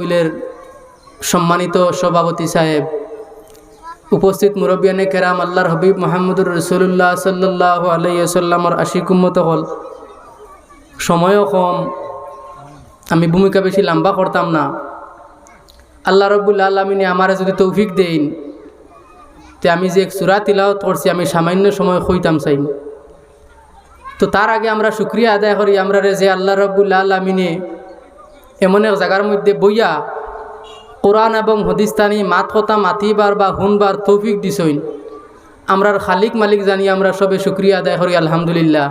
বিলের সম্মানিত সভাপতি সাহেব, উপস্থিত মুরব্বিয়ানে কেরাম আল্লাহর হবিব মোহাম্মদুর রসুল্লাহ সাল্লাহ আলাইসাল্লামর আশিক উম্মত হল। সময়ও কম, আমি ভূমিকা বেশি লম্বা করতাম না। আল্লাহ রব্বুল আলমিনে আমার যদি তৌফিক দেন, তে আমি যে সুরা তিলাওত করছি, আমি সামান্য সময় হইতাম চাই তো তার আগে আমরা শুক্রিয়া আদায় করি আমরা যে আল্লাহ রব্বুল আলমিনে এমন এক জায়গার মধ্যে বইয়া কোরআন এবং হদিস্তানি মাত কথা মাতিবার বা হুনবার তৌফিক দিছইন। আমরার খালিক মালিক জানি আমরা সবে শুক্রিয়া আদায় করি আলহামদুলিল্লাহ।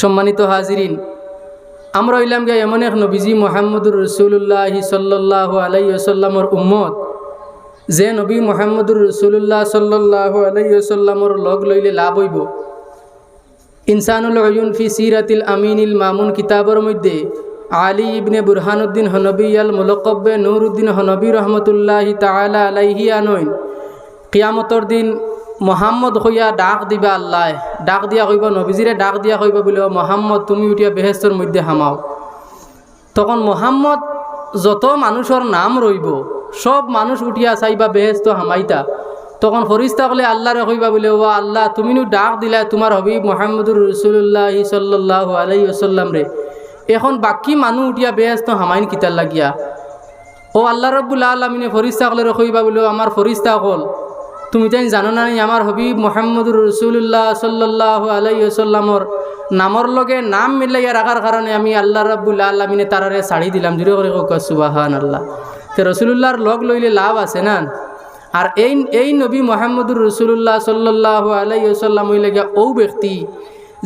সম্মানিত হাজিরিন আমরা হইলাম গিয়া এমন এক নবীজি মোহাম্মদুর রসুল্লাহি সাল্লাহ আলাইসাল্লামর উম্মত। যে নবী মোহাম্মদুর রসুল্লাহ সাল্লাহ আলাইসাল্লামর লগ লইলে লাভ হইব। ইনসানুল ফি সিরাতিল আমিনিল মামুন কিতাবর মধ্যে আলী ইবনে বুরহানুদ্দিন হনবী আল মুলকব্বে নুরুদ্দিন হনবী রহমতুল্লাহি তালা আলাইহি আনইন কিয়ামতর দিন মোহাম্মদ হইয়া ডাক দিবা আল্লাহ। ডাক দিয়া কইব, নবীজিরে ডাক দিয়া কইব বলে, মোহাম্মদ, তুমি উঠিয়া বেহেস্তর মধ্যে হামাও। তখন মোহাম্মদ যত মানুষের নাম রইব, সব মানুষ উঠিয়া চাইবা বেহেস্ত হামাইতা। তখন ফরিস্তা কলে আল্লাহরে কইবা বলে, ও আল্লাহ, তুমি ডাক দিলা তোমার হবি মোহাম্মদুর রসুল্লাহ সাল্লাহ আলাই আসাল্লাম রে। এখন বাকি মানুহ উঠিয়া বেহেস্ত হামাইন কিতার লাগিয়া। ও আল্লাহ রব্বুল আলমিনে ফরিস্তা কলে কইবা বলে আমার ফরিস্তা কল তুমি তাই জানো না আমার হবিব মোহাম্মদুর রসুল্লাহ সাল্লাহ আলাই আসাল্লামর নামর লগে নাম মিলাইয়া রাখার কারণে আমি আল্লাহ রব্বুল আলমিনে তারারে শাড়ি দিলাম। জুড়ে করে সুবাহান আল্লাহ তো রসুল্লাহর লগ লইলে লাভ আছে না? আর এই এই নবী মোহাম্মদুর রসুল্লাহ সাল্লাহ আলাইসাল্লাম হইলেগিয়া ও ব্যক্তি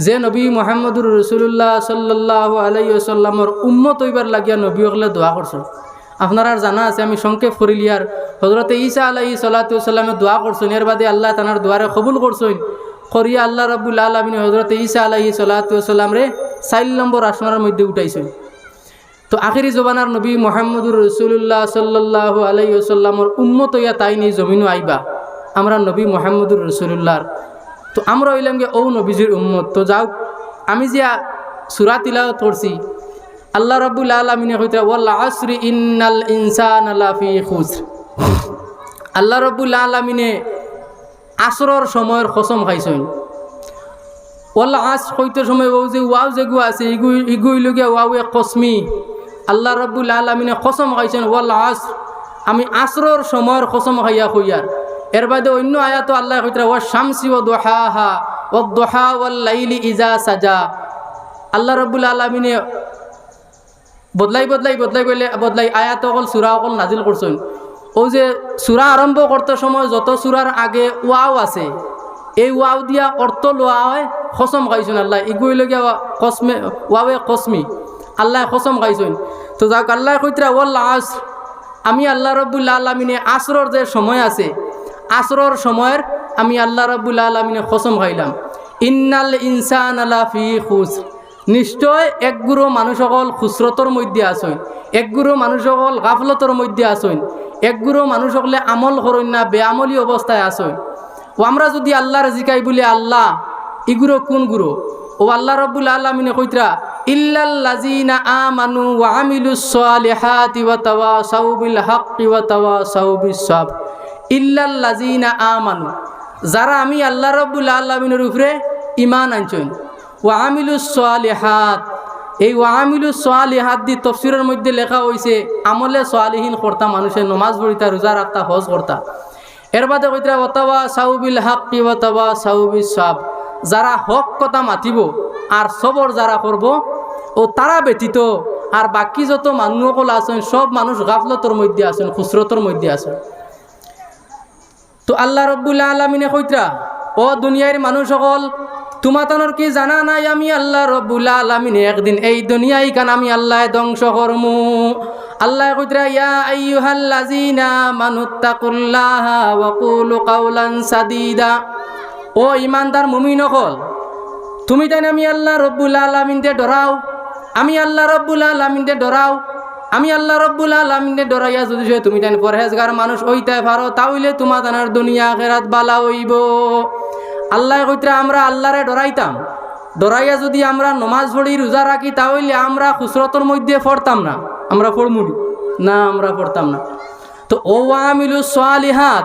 যে নবী মোহাম্মদুর রসুল্লাহ সাল্লাহ আলাইসাল্লামর উম্মত হইবার লাগিয়া নবী হলে দোয়া করছেন আপনার আর জানা আছে, আমি সংক্ষেপ করিলিয়ার হজরতে ঈসা আলাহি সাল্লাতামে দোয়া করছেন। এর বাদে আল্লাহ তানার দোয়ারে কবুল করছেন। করিয়া আল্লাহ রবুল আলমিন হজরতে ঈসা আলাহি সাল্লাতাম রে চাইল নম্বর আসমানের মধ্যে উঠাইছেন। তো আখিরি জবানার নবী মোহাম্মদুর রসুল্লাহ সাল্লাহ আলাইসাল্লামর উন্মত ইয়া তাই নিয়ে জমিনও আইবা। আমরা নবী মোহাম্মদুর রসুল্লাহর তো আমরা হইলাম গিয়ে ও নবীজির উম্মত। তো যাও আমি যে সুরা তিলাওয়াত করছি আল্লাহ রব্বুল আলমিনে কইতে ওয়াল্লা আসরি ইন্নাল ইনসান আলাফি খুসর আল্লাহ রব্বুল আলমিনে আসরর সময়ের কসম খাইছেন। ওয়াল্লা আস কইতে সময় ও যে ওয়াও যে গু আছে ইগু ইগুইলগিয়া ওয়াও এ কসমি। আল্লাহ রব্বুল আলমিনে কসম খাইছেন ওয়াল্লা আস আমি আসরর সময়ের কসম খাইয়া কইয়ার এর বাদে অন্য আয়াত আল্লাহ কইতে ওয়া শামসি ও দোহা হা ও দোহা ওয়াল লাইলি ইজা সাজা। আল্লাহ রব্বুল আলমিনে বদলাই বদলাই বদলাই গেলে বদলাই আয়াত অকল চূড়া অকল নাজিল করছেন। ও যে চূড়া আরম্ভ করতে সময় যত চূড়ার আগে ওয়াও আছে, এই ওয়াও দিয়া অর্থ লোৱা হয় খসম খাইছোন আল্লাহ। ইগুইলগীয়া কসমে ওয়াওয়ে কসমি আল্লাহ খসম খাইছোন। তো যাক আল্লাহ কইতরা ওয়াল আস, আমি আল্লাহ রব্বুল্লা আলমিনে আসরর যে সময় আছে আসরর সময়ের আমি আল্লাহ রব্বুল্লা আলমিনে খসম খাইলাম। ইন্নাল ইনসান আল্লাহ ফি খুস নিশ্চয় একগুরো মানুষসকল খুচরতর মধ্যে আসইন একগুরো মানুষসকল গাফলতর মধ্যে আসইন একগুরো মানুষসকলে আমল করইন না, বেআমলি অবস্থায় আসইন ও আমরা যদি আল্লাহর জিকাই বলি, আল্লাহ ইগুরো কোন গুরু ও আল্লাহ রব্বুল আলমিনে কইতরা ইল্লাল্লাযিনা আমানু ওয়া আমিলুস সালিহাতি ওয়া তাওয়াসাউ বিল হাক্কি ওয়া তাওয়াসাউ বিস সাবর। ইল্লাল্লাযিনা আমানু। যারা আমি আল্লাহ রব্বুল আলামিনের উপরে ইমান আনছেন। ওয়া আমিলুস সালিহাত। এই ওয়ামিলু সোয়ালিহাত দি তফসিরের মধ্যে লেখা হয়েছে আমলে সোয়ালিহীন কর্তা মানুষের নমাজ পড়িতা, রোজা রাখতা, হজ কর্তা। এর বাদে কইতরা ওতাবা সাউবিল হাক কি ওতাবা সাউবি সাব। যারা হক কথা মাতিব আর সবর যারা করব, ও তারা ব্যতীত আর বাকি যত মানুষসকল আছেন, সব মানুষ গাফলতর মধ্যে আছেন খুচরতর মধ্যে আছেন। তো আল্লাহ রব্বুল্লা আলমিনে কইতরা, ও দুনিয়ার মানুষসকল, তোমাতানোর কি জানা নাই আমি আল্লাহ রব্বুল্লা আলমিনে? একদিন এই দুনিয়াই কান আমি আল্লাহ ধ্বংস করমু। আল্লাহ কইতরা, ইয়া ও ইমানদার মুমিন হল তুমি তাই আমি আল্লাহ রব্বুল আলমিনতে ডরাও, আমি আল্লাহ রব্বুল আলমিনতে ডরাও। আমি আল্লাহ রব্বুল আলমিনে ডরাইয়া যদি তুমি তাই পরহেজগার মানুষ হইতে পারো, তাহলে তোমার তানার দুনিয়া খেরাত বালা হইব। আল্লাহ কইতে আমরা আল্লাহরে ডরাইতাম। ডরাইয়া যদি আমরা নমাজ পড়ি, রোজা রাখি, তাহলে আমরা খুসরতর মধ্যে পড়তাম না। আমরা পড়মুনি না? আমরা পড়তাম না। তো ও আমিলু সালিহাত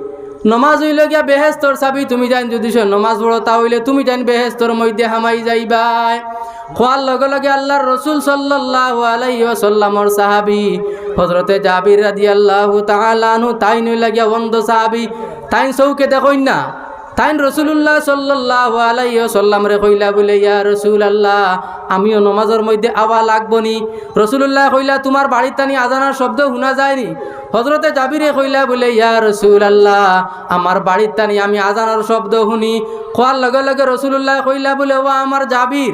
নমাজ হইল গিয়া বেহেস্তর চাবি, তুমি জান যদি নমাজ তা হইলে তুমি জান বেহেস্তর মধ্যে হামাই যাইবাই। খোয়ার লগে লগে আল্লাহর রসুল সাল্লাহ আলাইসাল্লামর সাহাবি হজরতে জাবির রাজি আল্লাহ তালানু তাই নইলা গিয়া বন্ধ সাহাবি। তাই চৌকে দেখইন না তাইন রসুল্লাহ সাল্লাহ আলাই সাল্লামরে কইলা বলে, ইয়া রসুল আল্লাহ আমিও নমাজের মধ্যে আওয়া লাগবো নি। রসুল্লাহ কইলা, তোমার বাড়ির তানি আজানার শব্দ শোনা যায়নি হজরতে জাবিরে কইলা বলে, ইয়া রসুল আল্লাহ আমার বাড়ির তানি আমি আজানার শব্দ শুনি। খোয়ার লগে লগে রসুল্লাহ কইলা বলে, ও আমার জাবির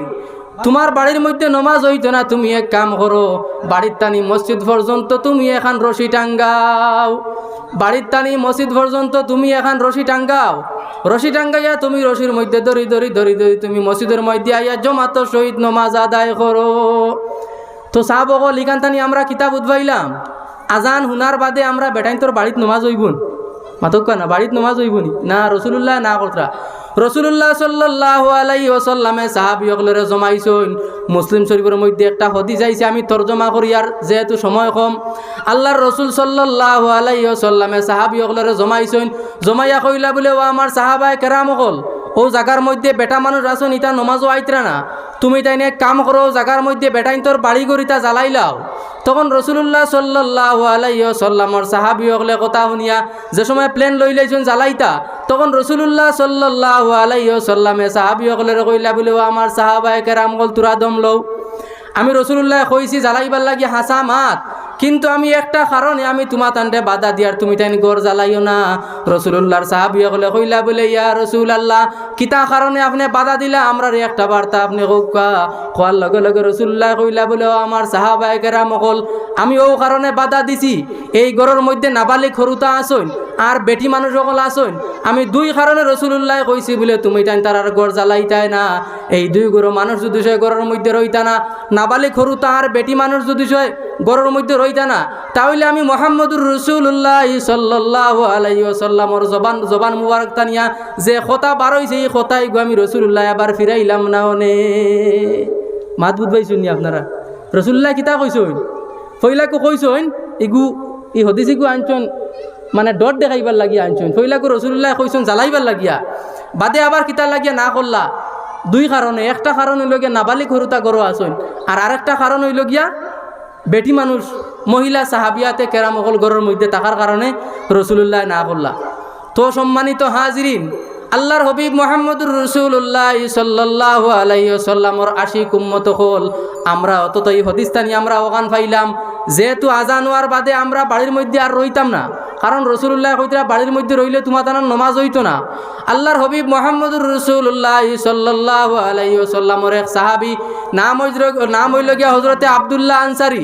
তোমার বাড়ির মধ্যে নমাজ হইতো না, তুমি এক কাম করো, বাড়ির টানি মসজিদ পর্যন্ত তুমি এখন রশি টাঙ্গাও। বাড়ির টানি মসজিদ পর্যন্ত তুমি এখন রশি টাঙ্গাও। রশি টাঙ্গাইয়া তুমি রশির মধ্যে দড়ি দড়ি দড়ি দড়ি তুমি মসজিদের মধ্যে আইয়া জমাত শহীদ নমাজ আদায় করো। তো সাহাব লিখান টানি আমরা কিতাব উদ্ভাইলাম। আজান হুনার বাদে আমরা বেটাইন তোর বাড়িত নমাজ হইবুন। মাতক না বাড়িত নমাজ হইবনি? না রসুল্লাহ না করতরা রসুল্লাহ সাল্লাহ আলাই ওসাল্লামে সাহাবি অকলরে জমাইছেন। মুসলিম শরীফের মধ্যে একটা হদি যাইছে আমি তর্জমা করি আর যেহেতু সময় কম। আল্লাহর রসুল সাল্লাহ আলাই ওসাল্লামে সাহাবি অকলরে জমাইছেন। জমাইয়া কইলা বলে, ও আমার সাহাবায় কেরাম অকল ও জাগার মধ্যে বেটা মানুষ আসুন ইটা নমাজও আইতরা না। তুমি তাই এক কাম করো জাগার মধ্যে বেটাইন তোর বাড়ি গড়িতা জ্বালাইলাও তখন রসুল্লাহ সাল্লাহ আলাই সাল্লামর সাহাবি হকলে কথা শুনিয়া, যে সময় প্লেন লই লাইছুন জ্বালাইতা তখন রসুল্লাহ সাল্লাহ আলাই সাল্লামে সাহাবি হকলের কইলা বলে, ও আমার সাহাবায় কেরাম গল তুরা দম লও। আমি রসুল্লাহ কইছি জ্বালাইবার লাগি হাসা মাত। কিন্তু আমি একটা কারণে আমি তোমার তান্ডে বাধা দিয়ার তুমি তাই গড় জ্বালাইও না। রসুল্লাহর সাহাবি হলে কইলা বলে, ইয়া রসুল আল্লাহ কিতা কারণে আপনি বাধা দিলা? আমরার একটা বার্তা আপনি কৌকা খোয়ার লগে লগে রসুল্লাহ কইলা বলে আমার সাহাবায় কেরাম অকল, আমি ও কারণে বাধা দিছি। এই গড়ের মধ্যে নাবালিক হরুতা আসইন আর বেটি মানুষ সকল আসইন আমি দুই কারণে রসুল্লাহ কইছি বলে, তুমি তাই তার আর গড় জ্বালাইতাই না। এই দুই গড় মানুষ যদি সে গড়ের মধ্যে রইতা না, নাবালিক হরুতা আর বেটি মানুষ যদি সে গড়ের মধ্যে রইতা না, তাহলে আমি মোহাম্মদুর রসুল্লাহ সাল্লাহ আলাই জবান জবান মুবারক তানিয়া যে খতা বার হয়েছে এই খতাই গো আমি রসুল্লাহ আবার ফিরাইলাম না অনে মাত বুধবাইছুন নি আপনারা? রসুল্লাহ কিতা কইসইন ফইলাকো কইসইন ইগু ই হদিস ইগু আনছন মানে ডট দেখাইবার লাগিয়া আনছন। ফইলাকো রসুল্লাহ কইসন জ্বালাইবার লাগিয়া। বাদে আবার কিতা লাগিয়া না করলা। দুই কারণে, একটা কারণ হইল গিয়া নাবালিক হরুতা গরো আসইন আর আরেকটা কারণ হইল গিয়া বেটি মানুষ, মহিলা সাহাবিয়াতে কেরামকল গড়ের মধ্যে থাকার কারণে রসুল্লাহ না করলা তো সম্মানিত হাজিরিন, আল্লাহর হবিব মোহাম্মদুর রসুল্লাহ সাল্লাহ আলাইসাল্লামর আশিক উম্মত হল, আমরা অতত এই হদিস্তানি আমরা ওখান পাইলাম যেহেতু আজান হওয়ার বাদে আমরা বাড়ির মধ্যে আর রইতাম না, কারণ রসুল্লাহ কইতরা বাড়ির মধ্যে রইলে তোমার তার নমাজ হইতো না। আল্লাহর হবিব মোহাম্মদুর রসুল্লাহ সাল্লাহ আলাইসাল্লামর এক সাহাবি নাম হইল নাম হইল গিয়া হজরতে আবদুল্লাহ আনসারি।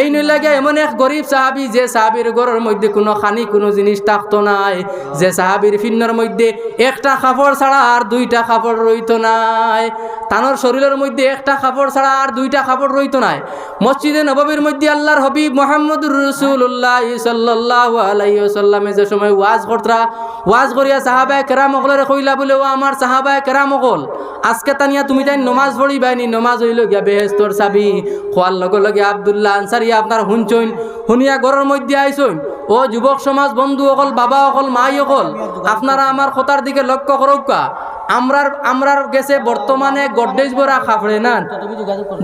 এই নইলাগে এমন এক গরিব সাহাবি যে সাহাবির ঘরের মধ্যে কোনো খানি, কোনো জিনিস থাকতো নাই, যে সাহাবির ফিন্নর মধ্যে একটা কাপড় ছাড়া আর দুইটা কাপড় রইতো নাই। তানোর শরীরের মধ্যে একটা কাপড় ছাড়া আর দুইটা কাপড় রইতো নাই। মসজিদে নবাবির মধ্যে আল্লাহর হবিব মোহাম্মদুর রসুল্লাহ সাল্লাহ আলাইসাল্লামে যে সময় ওয়াজ করতরা, ওয়াজ করিয়া সাহাবায় কেরাম অকলের কইলা বলে, ও আমার সাহাবায় কেরাম অকল, আজকে তানিয়া তুমি তাই নমাজ পড়ি বাইনি নমাজ হইল গিয়া বেহেস্তর চাবি, খোয়ার লগে লগে আবদুল্লাহ আনসারিয়া আপনার শুনছইন? শুনিয়া ঘরের মধ্যে আইসইন ও যুবক সমাজ বন্ধু অকল বাবা অকল মাই অকল আপনারা আমার কথার দিকে লক্ষ্য করুকা আমরার আমরার গেছে বর্তমানে গড্ডেজ বড়া খাফড়ে না?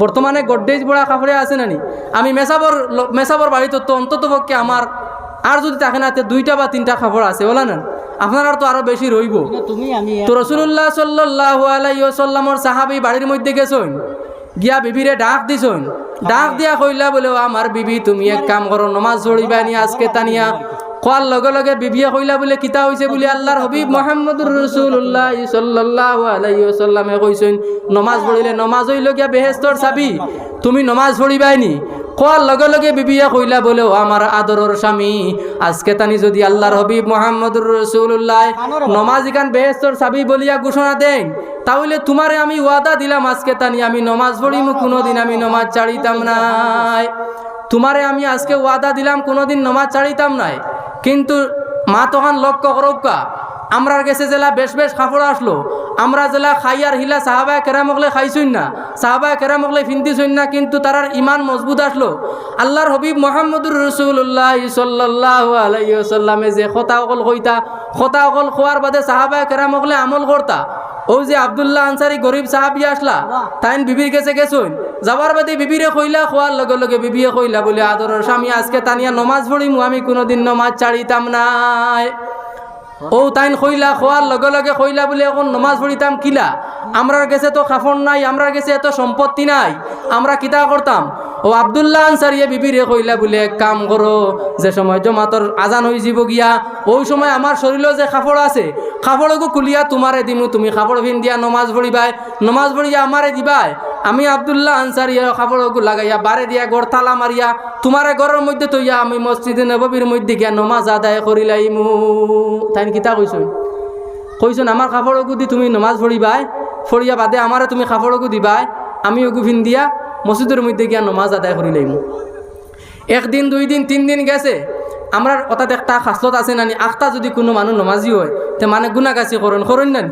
বর্তমানে গড্ডেজ বড়া খাফড়ে আছে নানি আমি মেসাবর মেসাবর বাড়িতে তো অন্তত পক্ষে আমার আর যদি থাকে না দুইটা বা তিনটা খাফড় আছে বলা না? আপনার তো আরও বেশি রইব তো রসুল্লাহ সাল্লাহ আলাইসাল্লামর সাহাবি বাড়ির মধ্যে গেছইন। গিয়া বিবিরে ডাক দিছুন। ডাক দিয়া কইলা বলে "ও আমার বিবি, তুমি এক কাম করো, নমাজ জড়িবা নি আজকে তানিয়া। কোয়ার লগে লগে বিবিয়ে কইলা বলে, কিতা হইছে বলে আল্লাহর হবিব মোহাম্মদুর রসুল্লাহ সাল্লাহ আলাইসাল্লামে কইছেন নমাজ পড়িলে নমাজ হইল গিয়া বেহেস্তর চাবি। তুমি নমাজ পড়িবাই নি। খোয়ার লগে লগে বিবিয়া কইলা বলে ও আমার আদরের স্বামী আজকে তানি যদি আল্লাহর হবিব মোহাম্মদুর রসুল্লাহ নমাজ ইখান বেহেস্তর সাবি বলিয়া ঘোষণা দেন তাহলে তোমারে আমি ওয়াদা দিলাম আজকে তানি আমি নমাজ পড়িমু কোনোদিন আমি নমাজ ছাড়িতাম নাই। তোমারে আমি আজকে ওয়াদা দিলাম কোনোদিন নমাজ ছাড়িতাম নাই। কিন্তু মা তখন লক্ষ্য করক্কা আমরার গেছে জেলা বেশ বেশ কাপড় আসলো। আমরা জেলা খাই খাইয়ার হিলা সাহাবায় কেরামকলে খাইছুন না। সাহাবায় কেরামকলে ফিনতিছুন না, কিন্তু তারার ইমান মজবুত আসলো। আল্লাহর হবিব মোহাম্মদুর রসুল্লাহ সাল্লাহ আলাইসাল্লামে যে খতা অকল কইতা, খতা অকল খোয়ার বাদে সাহাবায় কেরামকলে আমল করতা। ও যে আবদুল্লাহ আনসারি গরিব সাহাবি আসলা, তাইন বিবির কাছে গেছুন যাবার বাদে বিবিরে কইলা, খোয়ার লগে লগে বিবিয়ে কইলা বলে, আদরের স্বামী, আজকে তানিয়া নমাজ পড়িমু, আমি কোনোদিন নমাজ ছাড়িতাম নাই। ও তাইন খইলা খোয়ার লগে লগে খইলা বলে এখন নমাজ পড়িতাম কিলা? আমরার গেছে তো খাফন নাই আমরার গেছে এত সম্পত্তি নাই আমরা কিতা করতাম ও আবদুল্লাহ আনসারিয়ে বিবিরে কইলা বলে কাম করো, যে সময় জমাতর আজান হয়ে যাব গিয়া, ওই সময় আমার শরীরও যে কাপড় আছে কাপড়কো কুলিয়া তোমারে দিমু, তুমি কাপড় ভিন দিয়া নমাজ পড়িবাই, নমাজ পড়িয়া আমারে দিবাই, আমি আবদুল্লাহ আনসারিয়া কাপড়কো লাগাইয়া, বারে দিয়া গড় তালা মারিয়া, তোমারে ঘরের মধ্যে তৈয়া আমি মসজিদে নববীর মধ্যে গিয়া নমাজ আদায় করিলাইমু। তাই কিতা কইছুন? কইছুন, আমার কাপড়কো দি তুমি নমাজ পড়িবাই ফড়িয়া বাদে আমারে তুমি কাপড়কো দিবাই আমি ওগু ভিন দিয়া মসজিদের মধ্যে গিয়া নমাজ আদায় করিলাইমু একদিন দুই দিন তিন দিন গেছে। আমরা অর্থাৎ একটা খাসলত আছে নানি আখটা যদি কোনো মানুষ নমাজি হয়, তে মানে গুণাগাছি করেন করেন না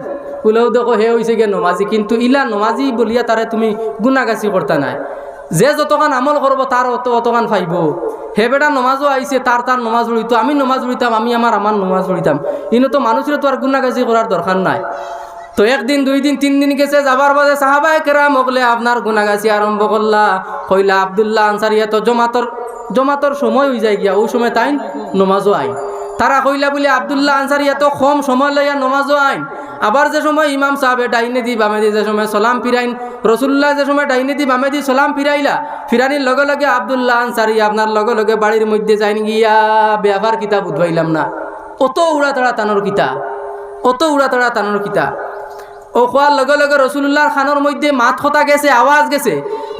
উলেও দেখো হে হয়েছে গিয়ে নমাজি, কিন্তু ইলা নমাজি বলিয়া তারে তুমি গুণাগাছি করতা নাই। যে যতখান আমল করব তার অত অতখান ফাইব। হে বেটা নমাজও আইছে তার তার নমাজ পড়িত আমি নমাজ পড়িতাম আমি আমার আমার নমাজ পড়িতাম ইনো তো মানুষের তো আর গুণাগাছি করার দরকার নাই। তো একদিন, দুই দিন, তিন দিন গেছে, যাবার বাদে সাহাবাই কেরাম হকলে আপনার গুণাগাছি আরম্ভ করলা। কইলা, আবদুল্লাহ আনসারিয়া তো জমাতর জমাতর সময় হয়ে যায় গিয়া ওই সময় তাই নমাজও আইন। তারা কইলা বলে, আবদুল্লাহ আনসারি, এত কম সময় লইয়া নমাজও আইন। আবার যে সময় ইমাম সাহেবে ডাইনে দি বামে দি, যে সময় সলাম ফিরাইন রসুল্লাহ যে সময় ডাইনে দি বামে দি সলাম ফিরাইলা, ফিরানির লগে লগে আবদুল্লাহ আনসারি আপনার লগে লগে বাড়ির মধ্যে যাইন গিয়া ব্যাপার কিতাব উঠবাইলাম না। অত উড়া তাড়া টানোর কিতা অত উড়া তাড়া টানোর কিতা ও খোয়ার লগে লগে রসুল্লাহর খানোর মধ্যে মাত খতা গেছে আওয়াজ গেছে।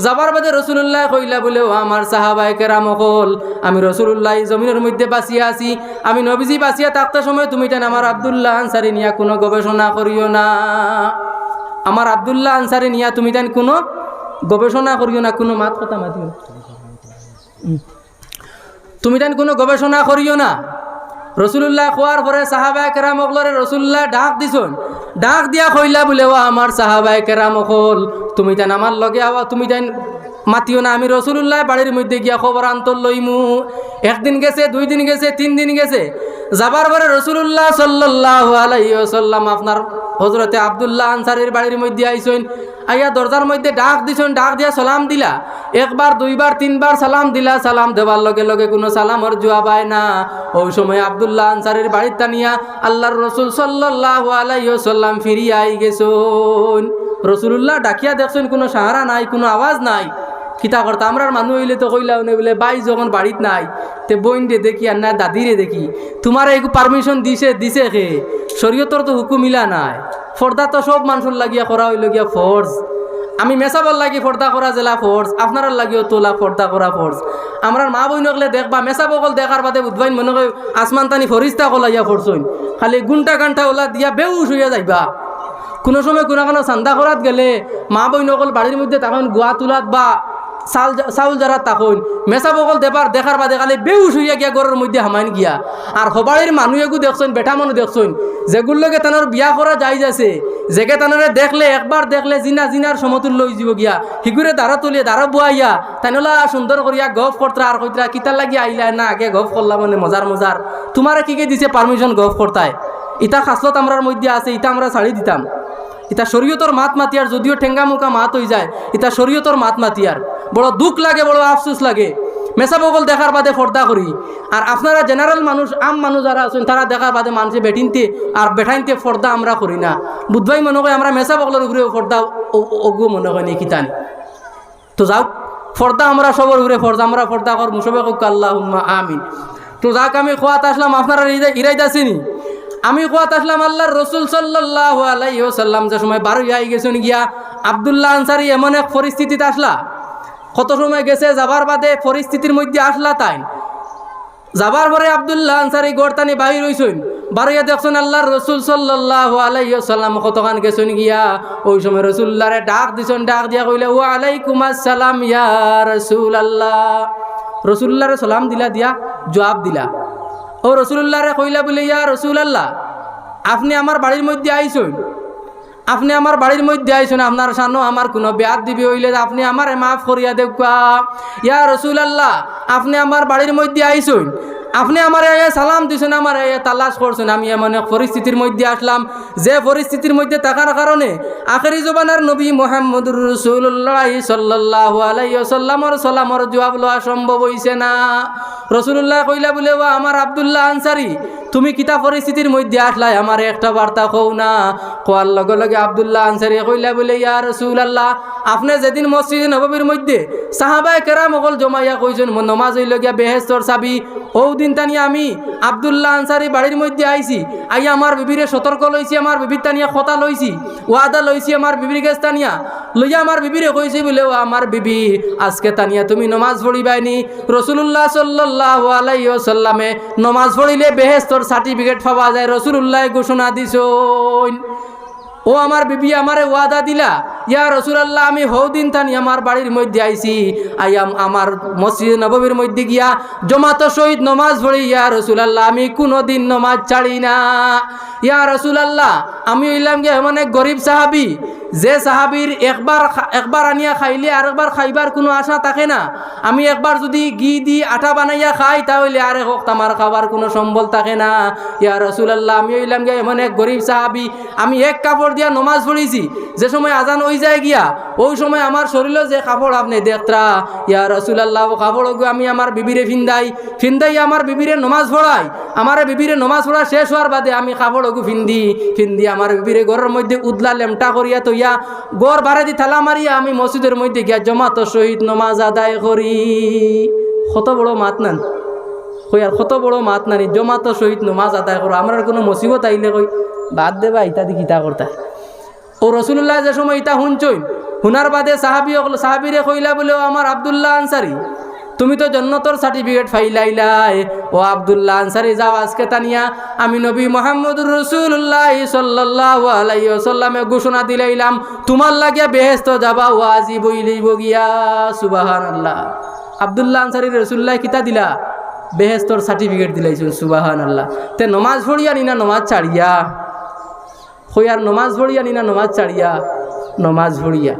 যাবার বাদে রসুল্লাহ কইলা বলে ও আমার সাহাবাই কেরাম হল আমি রসুল্লাহ জমিনের মধ্যে বাঁচিয়া আছি। আমি নবীজি বাঁচিয়া থাকতে সময় তুমি তেন আমার আবদুল্লাহ আনসারি নিয়া কোনো গবেষণা করিও না। আমার আবদুল্লাহ আনসারি নিয়া তুমি তেন কোনো গবেষণা করিও না, কোনো মাত কথা মাতিও। তুমি তেন কোনো গবেষণা করিও না। রসুল্লাহ খোয়ার পরে সাহাবাই কেরাম অকলরে রসুল্লাহ ডাক দিছুন। ডাক দিয়া কইলা বলে ও আমার সাহাবাই কেরাম অকল, তুমি তেন আমার লগে আওয়া তুমি তেন মাতিও না, আমি রসুল্লাহ বাড়ির মধ্যে গিয়া খবর আন্তর লইমু। একদিন গেছে, দুই দিন গেছে, তিন দিন গেছে। যাবার পরে রসুল্লাহ সাল্লাহ আলাইসাল্লাম আপনার হজরতে আবদুল্লাহ আনসারির বাড়ির মধ্যে আইসইন। আইয়া দরজার মধ্যে ডাক দিছুন, ডাক দিয়া সালাম দিলা। একবার, দুইবার, তিনবার সালাম দিলা। সালাম দেওয়ার লগে লগে কোনো সালামর জুয়া পায় না। ওই সময় আবদুল্লাহ আনসারের বাড়ির তানিয়া আল্লাহর রসুল সাল্লাহ আলাইসাল্লাম ফিরিয়া আই গেছুন। রসুল্লাহ ডাকিয়া দেখছেন কোনো সাহারা নাই, কোনো আওয়াজ নাই। কিতা করতা আমরার মানুষ হইলে তো কইলা উনি বলে, বাই যখন বাড়িত নাই, তে বইন রে দেখি আর না দাদিরে দেখি। তোমার এই পারমিশন দিছে দিছে খে শরীয়তর তো হুকুম মিলা নাই। ফর্দা তো সব মানুষের লাগিয়া করা হইল গিয়া ফর্জ আমি মেসাবর লাগি ফর্দা করা জেলা ফোর্স আপনার লাগিও তোলা ফর্দা করা ফোর্স আমার মা বই নকলে দেখবা মেসা বকল দেখার বাদে উদ্বাইন মনে করি আসমান তানি ফরিস্তা কলাইয়া ফোরছইন খালি গুন্টা গান্টা ওলা দিয়া বেউস হইয়া যাইবা। কোনো সময় কোনো কোনো চান্দা করাত গেলে মা বই নকল বাড়ির মধ্যে তখন গোয়া তোলাত বা চাউল যারা তখন মেসা বকল দেবার দেখার বাদে খালি বেউস হইয়া গিয়া ঘরের মধ্যে হামাইন গিয়া। আর সবাড়ির মানুষেগু দেখছেন বেটা মানুষ দেখছেন যেগুলোকে তানোর বিয়া করা যাই যাচ্ছে যেকে তানোরে দেখলে একবার দেখলে জিনা জিনার সমতুল্য হয়ে যাব গিয়া। হিগুরে দাঁড়া তুলিয়ে দাঁড়া বুয়াইয়া তাইনলা সুন্দর করিয়া গফ করতরা আর কইতরা কিতার লাগি আইলা না, আগে গফ করলা মানে মজার মজার তোমারে কি কি দিছে পারমিশন গফ করতায় ইটা খাসলত আমরার মধ্যে আছে ইটা আমরা ছাড়ি দিতাম। ইটা শরীয়তর মাত মাতিয়ার যদিও ঠেঙ্গা মুখা মাত হয়ে যায় ইটা শরীয়তর মাত মাতিয়ার বড় দুঃখ লাগে, বড় আফসোস লাগে। মেসা বগল দেখার বাদে ফর্দা করি। আর আপনারা জেনারেল মানুষ, আম মানুষ যারা আছেন, তারা দেখার বাদে মানুষে বেটিনতে আর বেঠাইনতে ফর্দা আমরা করি না। বুধবাই মনে হয় আমরা মেসা বগলের উপরে ফর্দা অগু মনে হয় নি কিতান তো যাও ফর্দা আমরা সবর উপরে ফর্দা আমরা ফর্দা কর মুসবে আল্লাহ আমিন। তো যাক আমি খোয়াত আসলাম, আপনারা ইরাইত আসেনি আমি খোয়াত আসলাম আল্লাহর রসুল সাল্লাহ আলাইসাল্লাম যে সময় বারো আই গেছেন গিয়া আবদুল্লাহ আনসারি এমন এক পরিস্থিতিতে আসলা। কত সময় গেছে, যাবার বাদে পরিস্থিতির মধ্যে আসলা তাই। যাবার পরে আবদুল্লাহ আনসারি গড়তানি বাহির হইছইন বারইয়া দেখছেন আল্লাহর রসুল সাল্লাহ আলাইসাল্লাম কতখান গেছেন গিয়া। ওই সময় রসুল্লাহরে ডাক দিছেন, ডাক দিয়া কইলে, ও আলাইকুম আসসালাম ইয়া রসুল আল্লাহ রসুল্লাহরে সালাম দিলা দিয়া জবাব দিলা। ও রসুল্লাহরে কইলা বলে, ইয়া রসুল আল্লাহ আপনি আমার বাড়ির মধ্যে আইসইন আপনি আমার বাড়ির মধ্যে আইসুন, আপনার সানো আমার কোনো ব্যাদ দিবি, হইলে আপনি আমার মাফ করিয়া দেখা ইয়া রসুল আল্লাহ আপনি আমার বাড়ির মধ্যে আইসুন আপনি আমার এ সালাম দিছেন, আমার এ তালাশ করছেন, আমি এমন এক পরিস্থিতির মধ্যে আসলাম, যে পরিস্থিতির মধ্যে থাকার কারণে আখেরি জবানার নবী মোহাম্মদুর রসুল্লাহ সাল্লাহ আলাইসাল্লামর সালামর জবাব লওয়া সম্ভব হইছে না। রসুল্লাহ কইলা বলে ও আমার আবদুল্লাহ আনসারি, তুমি কিতা পরিস্থিতির মধ্যে আসলাই আমার একটা বার্তা কও না। কোয়ার লগে লগে আবদুল্লাহ আনসারি কইলা বলে, ইয়া রসুল আল্লাহ আপনি যেদিন মসজিদ নববীর মধ্যে সাহাবায় কেরাম অকল জমাইয়া কইছেন নমাজ হইল গিয়া বেহেস্তর চাবি। ও দিন তানি আমি আবদুল্লাহ আনসারি বাড়ির মধ্যে আইছি আই আমার বিবিরে সতর্ক লইছি, আমার বিবির তানিয়া খতা লইছি, ওয়াদা লইছি আমার বিবির গেছ তানিয়া। লইয়া আমার বিবিরে কইছি বলে, ও আমার বিবি, আজকে তানিয়া তুমি নমাজ পড়িবাইনি। রসুল্লাহ সাল্লাহ আলাইসাল্লামে নমাজ পড়িলে বেহেস্তর সার্টিফিকেট পাওয়া যায় রসুল্লাহ ঘোষণা দিছ ও আমার বিবি আমারে ওয়াদা দিলা ইয়া রসুলাল্লাহ, আমি হৌদিন থানি আমার বাড়ির মধ্যে আইছি। আইয়াম আমার মসজিদ নববীর মধ্যে গিয়া জমাত শহীদ নমাজ পড়ি। ইয়া রসুলাল্লাহ, আমি কোনো দিন নমাজ ছাড়ি না। ইয়া রসুলাল্লাহ, আমি হইলাম গিয়া এমন এক গরিব সাহাবি। যে সাহাবির একবার একবার আনিয়া খাইলে আর একবার খাইবার কোনো আশা থাকে না। আমি একবার যদি ঘি দি, আটা বানাইয়া খাই, তাহলে আর হোক আমার খাবার কোনো সম্বল থাকে না। ইয়া রসুলাল্লাহ, আমি হইলাম গিয়া এমন এক গরিব সাহাবি। আমি এক কাপড় দিয়া নমাজ পড়েছি। যে সময় আজান হয়ে যায় গিয়া। ওই সময় আমার শরীরে যে কাপড় আপনি দেখতরা ইয়া রসুলাল্লাহ কাপড় আমি আমার বিবিরে ফিন্দাই ফিন্দাই আমার বিবিরে নমাজ পড়াই আমার বিবিরে নমাজ পড়া শেষ হওয়ার বাদে আমি কাপড় ফিন্দি ফিন্দি আমার বিবিরে ঘরের মধ্যে উদলা লেমটা করিয়া তৈয়া গড় বাড়া দি থালা মারিয়া আমি মসজিদের মধ্যে গিয়া জমাত শহীদ নমাজ আদায় করি। কত বড় মাত নান? কই আর কত বড় মাত নানি? জমাত শহীদ নমাজ আদায় করো আমার কোনো মুসিবত আইলে কই, বাদ দেবা ইত্যাদি কিতা করতা ও রসুল্লাহ যে সময় ইতা শুনছই শুনার বাদে সাহাবি সাহাবিরে কইলা বলে, ও আমার আবদুল্লাহ আনসারি, তুমি তো জন্নতর সার্টিফিকেট ফাইলাইলাই। ও আবদুল্লাহ আনসারি, যাও আজকে তানিয়া আমি নবী মোহাম্মদুর রসুল্লাহ সাল্লাহ ঘোষণা দিলাইলাম, তোমার লাগিয়া বেহেস্ত যাবা, ও আজি বইলেই বগিয়া সুবাহান আল্লাহ আবদুল্লাহ আনসারি রসুল্লাহ কিতা দিলা? বেহেস্তর সার্টিফিকেট দিলাইছো সুবাহান আল্লাহ তে নমাজ পড়িয়া নি না নমাজ ছাড়িয়া? হই আর নমাজ পড়িয়া নি না নমাজ ছাড়িয়া? নমাজ পড়িয়া।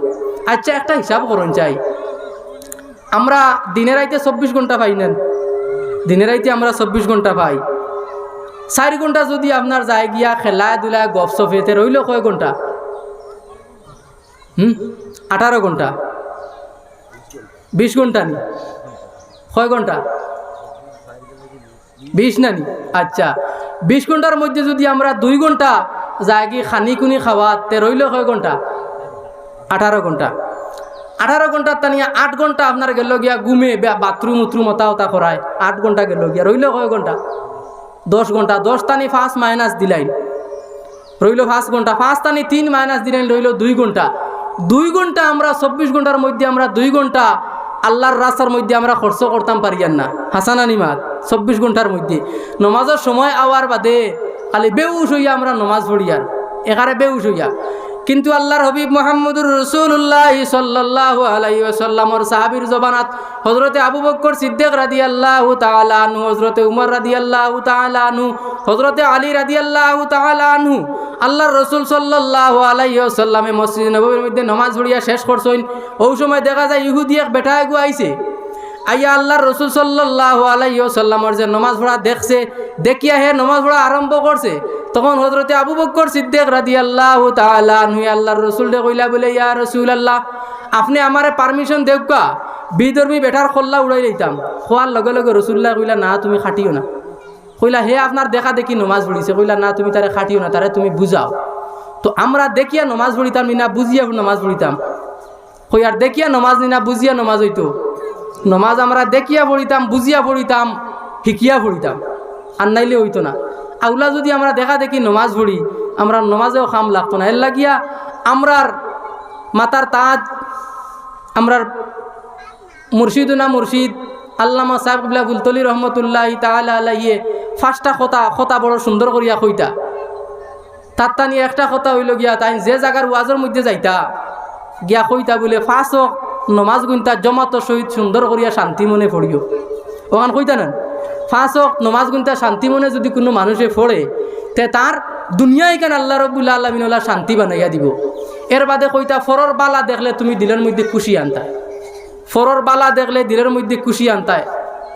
আচ্ছা একটা হিসাব করুন চাই। আমরা দিনের রাইতে চব্বিশ ঘণ্টা পাই নেন। দিনের রাইতে আমরা চব্বিশ ঘণ্টা পাই। চারি ঘণ্টা যদি আপনার যায় গিয়া খেলায় দুলায় গপ সফেতে রইল কয় ঘণ্টা? হুম? আঠারো ঘণ্টা। বিশ ঘণ্টা নি? কয় ঘণ্টা? বিশ না নি? আচ্ছা। বিশ ঘণ্টার মধ্যে যদি আমরা দুই ঘণ্টা যাই কি খানি কুনি খাওয়া রইল কয় ঘণ্টা আঠারো ঘণ্টা আঠারো ঘণ্টার তানিয়া আট ঘণ্টা আপনার গেল গিয়া ঘুমে বাথরুম উথরুম অতা অতা করায় আট ঘণ্টা গেল গিয়া রইল কয় ঘণ্টা দশ ঘণ্টা দশ তানি ফার্স্ট মাইনাস দিলাইন। রইল পাঁচ ঘণ্টা পাঁচ তানি তিন মাইনাস দিলেন রইল দুই ঘণ্টা দুই ঘণ্টা আমরা চব্বিশ ঘণ্টার মধ্যে আমরা দুই ঘণ্টা আল্লাহর রাস্তার মধ্যে আমরা খরচ করতাম পারিয়ান না হাসানা নিমাত চব্বিশ ঘণ্টার মধ্যে। নমাজের সময় আওয়ার বাদে খালি বেউস হইয়া আমরা নমাজ পড়িয়ার এখানে বেউস হইয়া। কিন্তু আল্লাহর হবিব মোহাম্মদুর রসুল্লাহ সাল্লাহ আলাইসাল্লামর সাহাবির জবানাত হজরতে আবু বক্কর সিদ্দিক রাদি আল্লাহ তালানু হজরতে উমর রাদি আল্লাহ তালানু হজরতে আলী রাদি আল্লাহ তালানু আল্লাহর রসুল সাল্লাহ আলাইসাল্লামে মসজিদ নবীর মধ্যে নমাজ পড়িয়া শেষ করছেন। ওই সময় দেখা যায় ইহুদি এক বেটা এগু আইছে আইয়া আল্লাহর রসুল সাল্লাহ আলাইসাল্লামর যে নমাজ পড়া দেখছে, দেখিয়া হে নমাজ পড়া আরম্ভ করছে, তখন হজরতে আবু বক্কর সিদ্দিক রাদি আল্লাহ তালুই আল্লাহর রসুল দে কইলা বলে, ইয়া রসুল আল্লাহ আপনি আমারে পারমিশন দেউকা বিধর্মী বেটার খোল্লা উড়াই লইতাম। খোয়ার লগে লগে রসুল্লাহ কইলা, না, তুমি খাটিও না। কইলা, হে আপনার দেখা দেখি নমাজ পড়িছে। কইলা, না, তুমি তারে খাটিও না, তারে তুমি বুঝাও। তো আমরা দেখিয়া নমাজ পড়িতাম নি না বুঝিয়া নমাজ পড়িতাম। কই, আর দেখিয়া নমাজ নি না বুঝিয়া নমাজ হইতো? নমাজ আমরা দেখিয়া পড়িতাম, বুঝিয়া পড়িতাম, শিখিয়া পড়িতাম। আর নাইলে হইতো না। আউলা যদি আমরা দেখা দেখি নমাজ পড়ি, আমরা নমাজেও খাম লাগতো না। এর লাগিয়া আমরার মাতার তাজ, আমরার মুর্শিদুনা মুর্শিদ, আল্লামা সাহেবুল্লাহ বুলতলি রহমতুল্লাহ তালা আলাইয়ে ফার্স্টটা কথা কথা বড় সুন্দর করিয়া কইতা তার টানি একটা কথা হইল গিয়া তাই যে জায়গার ওয়াজের মধ্যে যাইতা, গিয়া কইতা বলে ফাঁসক নমাজ গুনতা জমাত সহিত সুন্দর করিয়া শান্তি মনে পড়িও ওখান কইতা না ফাঁসক নমাজ গুনতা শান্তি মনে যদি কোনো মানুষে পড়ে তে তার দুনিয়ায় কেন আল্লাহ রবুল্লা আল্লাহ শান্তি বানাইয়া দিব? এর বাদে কইতা ফরর বালা দেখলে তুমি দিলের মধ্যে খুশি আনতা। ফরর বালা দেখলে দিলের মধ্যে খুশি আনতায়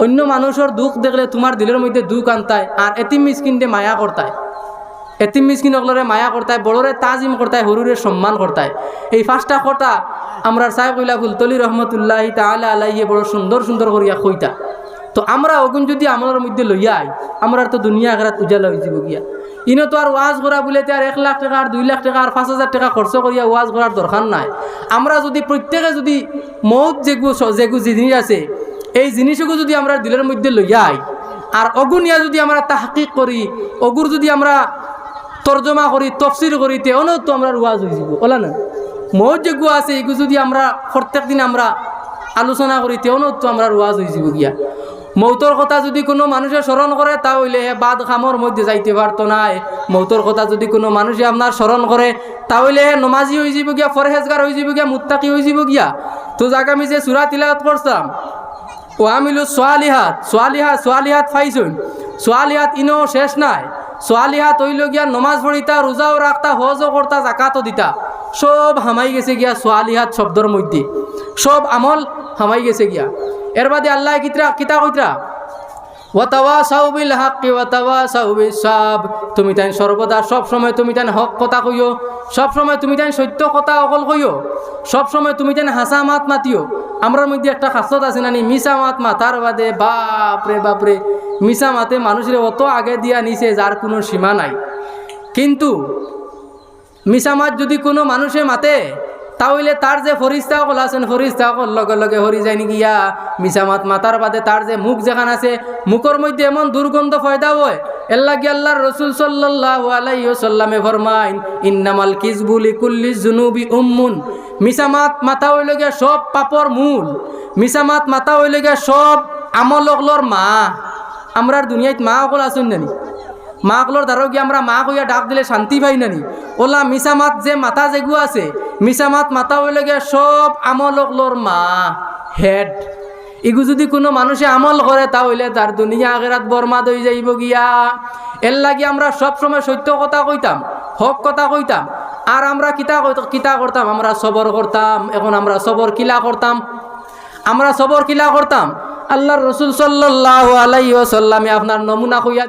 অন্য মানুষের দুঃখ দেখলে তোমার দিলের মধ্যে দুঃখ আনতায় আর এতিম মিসকিনতে মায়া করতায় এতিম মিসকিন অগলরে মায়া করতায় বড়রে তাজিম করতায় হরুরে সম্মান করতায় এই পাঁচটা কথা আমরা সাহেবুল্লা ফুলতলি রহমতুল্লাহ তালা আলাইয়ে বড় সুন্দর সুন্দর করিয়া কইতা তো আমরা অগুন যদি আমার মধ্যে লইয়াই আমরা তো দুনিয়া আগারাত উজালা হয়ে যাব গিয়া। ইনো তো আর ওয়াজ করা বলে আর এক লাখ টাকা আর দুই লাখ টাকা আর পাঁচ হাজার টাকা খরচ করিয়া ওয়াজ করার দরকার নাই। আমরা যদি প্রত্যেকে যদি মৌত যেগু যেগু যে জিনিস আছে, এই জিনিসগুলো যদি আমরা দিলের মধ্যে লইয়াই আর অগুনিয়া যদি আমরা তাহকিক করি, অগুর যদি আমরা তর্জমা করি, তফসির করি, তো আমরা ওয়াজ হয়ে যাব ওলা না? মৌত যেগু আছে এগুলো যদি আমরা প্রত্যেক দিন আমরা আলোচনা করি, তেও তো আমরা ওয়াজ হয়ে যাব গিয়া। মৌতর কথা যদি কোনো মানুষে স্মরণ করে তাহলে বাদ খামর মধ্যে যাইতে পারতো নাই। মৌতর কথা যদি কোনো মানুষে আপনার স্মরণ করে তাহলে নমাজি হয়ে যাব গিয়া ফরহেজগার হয়ে যাব গিয়া, মুত্তাকি হয়ে যাব গিয়া। তো যাক আমি যে সুরা তিলাত করতাম ও আমিলু সোয়ালিহাত সোয়ালিহাত সোয়ালিহাত ফাইছুন সোয়ালিহাত ইনো শেষ নাই। সোয়ালিহাত হইল গিয়া নমাজ পড়িতা রোজাও রাখতা হজও করতা জাকাতও দিতা। সব হামাই গেছে গিয়া সোয়ালিহাত শব্দর মধ্যে। সব আমল হামাই গেছে গিয়া। এর বাদে আল্লাহ কিতরা কিতা কইতরা ওয়াতাওয়া সাউবিল হাক্কি ওয়াতাওয়া সাউবিল সাব তুমি তাই সর্বদা সব সময় তুমি তাই হক কথা কইও। সব সময় তুমি তাই সত্য কথা অকল কইও। সব সময় তুমি তাই হাসা মাত মাতিও। আমরার মধ্যে একটা খাসত আছে নানি মিশা মাত মাতার বাদে বাপরে বাপরে মিশা মাতে মানুষের অত আগে দিয়া নিছে যার কোনো সীমা নাই। কিন্তু মিশা মাত যদি কোনো মানুষে মাতে, তাহলে তার যে ফরিস্তা অকল আছেন ফরিস্তা অকল লগে লগে হরি যায় নাকি? ইয়া মিসামাত মাতার বাদে তার যে মুখ যেখান আছে মুখের মধ্যে এমন দুর্গন্ধ ফয়দা হয়। এল্লা গি আল্লাহর রসুল সাল্লাহ আলাইসাল্লামে ফরমাইন ইন্নামাল কিসবুলি কুল্লি জুনুবি উম্মুন। মিসামাত মাথা হইল গিয়া সব পাপর মূল। মিসামাত মাথা হইল গিয়া সব আমল অকলর মা। আমরার দুনিয়াত মা অকল আসুন নানি? মা অকলর দ্বারাও গিয়ে আমরা মা কইয়া ডাক দিলে শান্তি পাই নানি। ওলা মিসামাত যে মাথা যেগু আছে মিসামাত মাথা হইলে গিয়া সব আমল অকলর মা, হেড। এগু যদি কোনো মানুষে আমল করে তাহলে তার দুনিয়া আগেরাত বরমাদ হয়ে যাইব গিয়া। এর লাগি আমরা সব সময় সত্য কথা কইতাম, হক কথা কইতাম আর আমরা কিতা কিতা করতাম আমরা সবর করতাম এখন আমরা সবর কিলা করতাম আমরা সবর কিলা করতাম আল্লাহর রসুল সাল্লাহ আলাইসাল্লামে আপনার নমুনা কইয়া